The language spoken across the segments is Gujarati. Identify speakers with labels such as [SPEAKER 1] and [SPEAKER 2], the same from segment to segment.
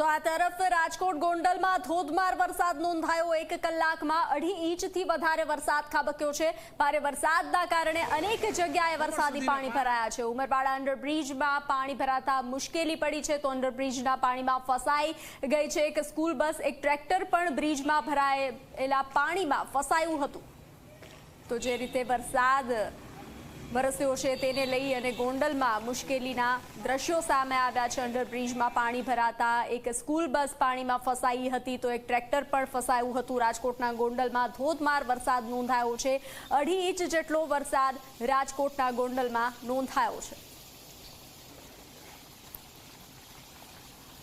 [SPEAKER 1] તો આ તરફ રાજકોટ ગોંડલમાં ધોધમાર વરસાદ નોંધાયો. એક કલાકમાં અઢી ઇંચથી વધારે વરસાદ ખાબક્યો છે. ભારે વરસાદના કારણે અનેક જગ્યાએ વરસાદી પાણી. ભરાયા છે. ઉમરપાડા અંડરબ્રિજમાં પાણી ભરાતા મુશ્કેલી પડી છે. તો અંડરબ્રિજના પાણીમાં ફસાઈ ગઈ છે એક સ્કૂલ બસ. એક ટ્રેક્ટર પણ બ્રિજમાં ભરાયેલા પાણીમાં ફસાયું હતું. તો જે રીતે વરસાદ વરસ્યો છે તેને લઈ અને ગોંડલમાં મુશ્કેલીના દ્રશ્યો સામે આવ્યા છે. અંડરબ્રિજમાં પાણી ભરાતા એક સ્કૂલ બસ પાણીમાં ફસાઈ હતી તો એક ટ્રેક્ટર પણ ફસાયું હતું. રાજકોટના ગોંડલમાં ધોધમાર વરસાદ નોંધાયો છે. અઢી ઇંચ જેટલો વરસાદ રાજકોટના ગોંડલમાં નોંધાયો છે.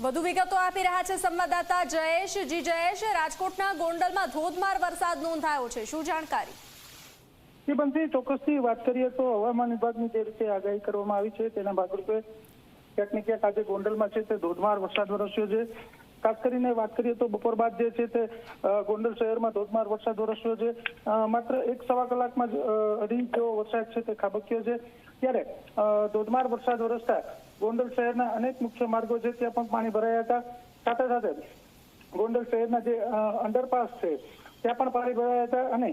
[SPEAKER 1] વધુ વિગતો આપી રહ્યા છે સંવાદદાતા જયેશ. જી જયેશ, રાજકોટના ગોંડલમાં ધોધમાર વરસાદ નોંધાયો છે. શું જાણકારી?
[SPEAKER 2] એ બંધી ચોક્કસથી વાત કરીએ તો હવામાન વિભાગની જે રીતે આગાહી કરવામાં આવી છે, તેના ભાગરૂપે ક્યાંક ને ક્યાંક આજે ગોંડલમાં છે તે ધોધમાર વરસાદ વરસ્યો છે. ખાસ કરીને વાત કરીએ તો બપોર બાદ જે છે તે ગોંડલ શહેરમાં ધોધમાર વરસાદ વરસ્યો છે. માત્ર એક સવા કલાકમાં જ અઢી જેવો વરસાદ છે તે ખાબક્યો છે. ત્યારે ધોધમાર વરસાદ વરસતા ગોંડલ શહેરના અનેક મુખ્ય માર્ગો છે ત્યાં પણ પાણી ભરાયા હતા. સાથે સાથે ગોંડલ શહેરના જે અંડરપાસ છે ત્યાં પણ પાણી ભરાયા હતા અને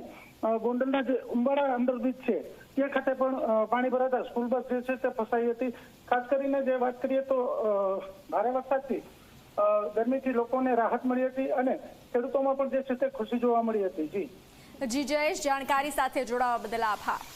[SPEAKER 2] ગોંડલના જે ઉંબાળા અંડરબ્રિજ છે તે ખાતે પણ પાણી ભરાતા સ્કૂલ બસ જે છે તે ફસાઈ હતી. ખાસ કરીને જે વાત કરીએ તો ભારે વરસાદથી ગરમીથી લોકોને રાહત મળી હતી અને ખેડૂતોમાં પણ જે છે તે ખુશી જોવા મળી હતી. જી.
[SPEAKER 1] જી જયેશ, જાણકારી સાથે જોડાવા બદલ આભાર.